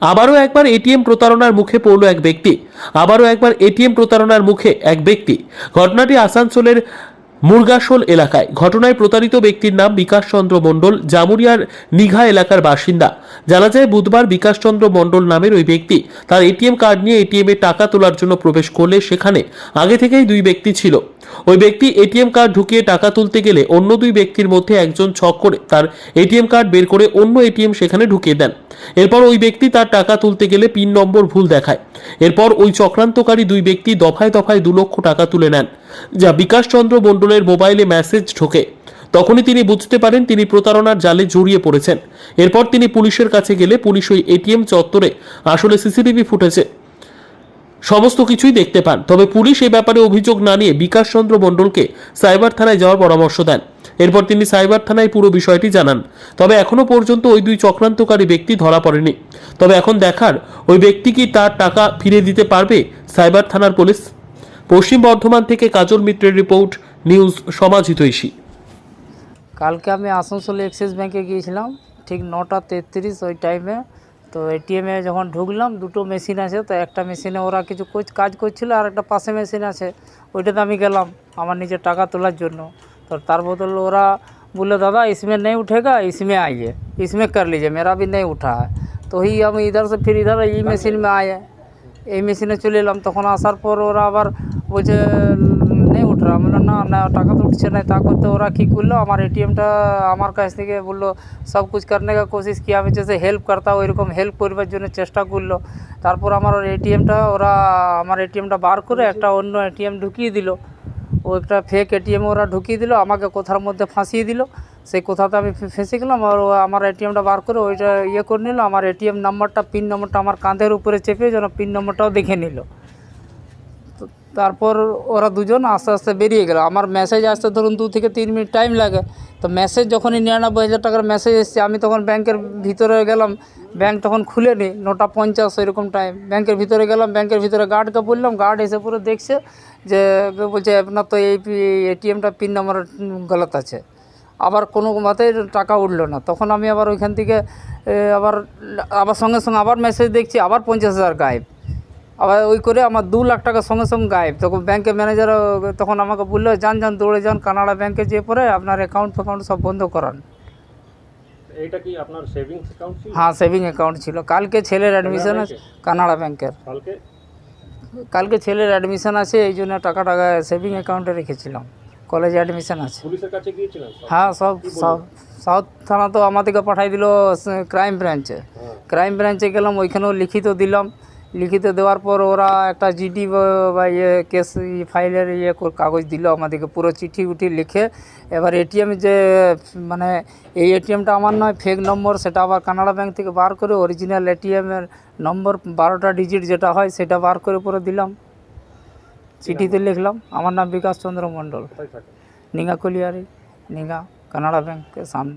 আবারও একবার এটিএম প্রতারণার মুখে পড়ল এক ব্যক্তি। আবারও একবার এটিএম প্রতারণার মুখে এক ব্যক্তি। ঘটনাটি আসানসোলের মুরগাশোল এলাকায়। ঘটনায় প্রতারিত ব্যক্তির নাম বিকাশ চন্দ্র মণ্ডল, জামুরিয়ার নিঘা এলাকার বাসিন্দা। জানা যায়, বুধবার বিকাশ চন্দ্র মণ্ডল নামের ওই ব্যক্তি তার এটিএম কার্ড নিয়ে এটিএম এ টাকা তোলার জন্য প্রবেশ করলে সেখানে আগে থেকেই দুই ব্যক্তি ছিল। ওই ব্যক্তি এটিএম কার্ড ঢুকিয়ে টাকা তুলতে গেলে অন্য দুই ব্যক্তির মধ্যে একজন ছক করে তার এটিএম কার্ড বের করে অন্য এটিএম সেখানে ঢুকিয়ে দেন। এরপর ওই ব্যক্তি তার টাকা তুলতে গেলে পিন নম্বর ভুল দেখায়। এরপর ওই চক্রান্তকারী দুই ব্যক্তি দফায় দফায় দু লক্ষ টাকা তুলে নেন, যা বিকাশ চন্দ্র মণ্ডলের মোবাইলে মেসেজ ঢোকে। তখনই তিনি বুঝতে পারেন তিনি প্রতারণার জালে জড়িয়ে পড়েছেন। এরপর তিনি পুলিশের কাছে গেলে পুলিশ ওই এটিএম চত্বরে আসলে সিসিটিভি ফুটেছে সমস্ত কিছুই দেখতে পান। তবে পুলিশ এই ব্যাপারে অভিযোগ না নিয়ে বিকাশ চন্দ্র মণ্ডলকে সাইবার থানায় যাওয়ার পরামর্শ দেন। এরপর তিনি সাইবার থানায় পুরো বিষয়টি জানান। তবে এখনও পর্যন্ত ওই দুই চক্রান্তকারী ব্যক্তি ধরা পড়েনি। তবে এখন দেখার, ওই ব্যক্তি কি তার টাকা ফিরে দিতে পারবে সাইবার থানার পুলিশ? পশ্চিম বর্ধমান থেকে কাজল মিত্রের রিপোর্ট, নিউজ সমাজ হিতৈষী। কালকে আমি আসানসোল এক্সিস ব্যাংকে গিয়েছিলাম, ঠিক নটা তেত্রিশ ওই টাইমে তো এটিএমে যখন ঢুকলাম দুটো মেশিন আছে তো একটা মেশিনে ওরা কিছু কোচ- কাজ করছিল আর একটা পাশে মেশিন আছে ওইটাতে আমি গেলাম আমার নিজের টাকা তোলার জন্য তো তার বদল ওরা बोले दादा इसमें नहीं उठेगा इसमें आइए इसमें कर लीजिए मेरा भी नहीं उठा है তো ही हम इधर से फिर इधर এই মেশিন में आए এই মেশিনে চলে এলাম তখন আসার পর ওরা আবার বলছে নেই উঠ রা বললাম, না না, টাকা তো উঠছে না। তা করতে ওরা কী করল? আমার এটিএমটা আমার কাছ থেকে বলল, সব কিছু করনে কা কোশিশ কি আমি জেসে হেল্প করতা, ওইরকম হেল্প করবার জন্য চেষ্টা করল। তারপর আমার এটিএমটা ওরা আমার এটিএমটা বার করে একটা অন্য এটিএম ঢুকিয়ে দিল। ও একটা ফেক এটিএম ওরা ঢুকিয়ে দিল, আমাকে কোথার মধ্যে ফাঁসিয়ে দিল। সেই কোথাতে আমি ফেঁসে গেলাম আর আমার এটিএমটা বার করে ওইটা ইয়ে করে নিল। আমার এটিএম নাম্বারটা পিন নম্বরটা আমার কাঁধের উপরে চেপে যেন পিন নম্বরটাও দেখে নিল। তারপর ওরা দুজন আস্তে আস্তে বেরিয়ে গেল। আমার মেসেজ আসতে ধরুন দু থেকে তিন মিনিট টাইম লাগে। তো মেসেজ যখনই নিরানব্বই হাজার টাকার মেসেজ এসছে, আমি তখন ব্যাংকের ভিতরে গেলাম। ব্যাংক তখন খুলে খুলেনি নটা পঞ্চাশ এরকম টাইম ব্যাংকের ভিতরে গেলাম ব্যাংকের ভিতরে গার্ডকে বললাম গার্ড এসে পুরো দেখছে যে, বলছে, আপনার তো এই এটিএমটা পিন নম্বর গলত আছে। আবার কোনো মতে টাকা উঠল না। তখন আমি আবার ওইখান থেকে আবার আবার সঙ্গে সঙ্গে আবার মেসেজ দেখছি, আবার পঞ্চাশ হাজার গায়েব। আবার ওই করে আমার দু লাখ টাকা সঙ্গে সঙ্গে গায়েব। তখন ব্যাংকের ম্যানেজার তখন আমাকে বলল যান যান দৌড়ে যান কানাডা ব্যাংকে যেয়ে পরে আপনার অ্যাকাউন্ট ফ্যাকাউন্ট সব বন্ধ করান। এটা কি আপনার সেভিংস অ্যাকাউন্ট ছিল? হ্যাঁ সেভিং অ্যাকাউন্ট ছিল। কালকে ছেলের অ্যাডমিশন আছে কানাডা ব্যাংকের কালকে? কালকে ছেলের অ্যাডমিশন আছে এই জন্য টাকা টাকা সেভিং অ্যাকাউন্টে রেখেছিলাম। কলেজে অ্যাডমিশন আছে। পুলিশের কাছে গিয়েছিলেন হ্যাঁ সব সাউথ থানা তো আমাদেরকে পাঠাই দিল ক্রাইম ব্রাঞ্চে। ক্রাইম ব্রাঞ্চে গেলাম ওইখানেও লিখিত দিলাম। লিখিত দেওয়ার পর ওরা একটা জিডি বা ইয়ে কেস ফাইলের ইয়ে কাগজ দিল আমাদেরকে। পুরো চিঠি উঠি লিখে এবার এটিএম যে মানে এই এটিএমটা আমার নয় ফেক নম্বর সেটা আবার কানাডা ব্যাংক থেকে বার করে অরিজিনাল এটিএমের নম্বর বারোটা ডিজিট যেটা হয় সেটা বার করে পুরো দিলাম। চিঠিতে লিখলাম। আমার নাম বিকাশ চন্দ্র মণ্ডল। নিগা কলিয়ারি নিগা কানাডা ব্যাংকের সামনে।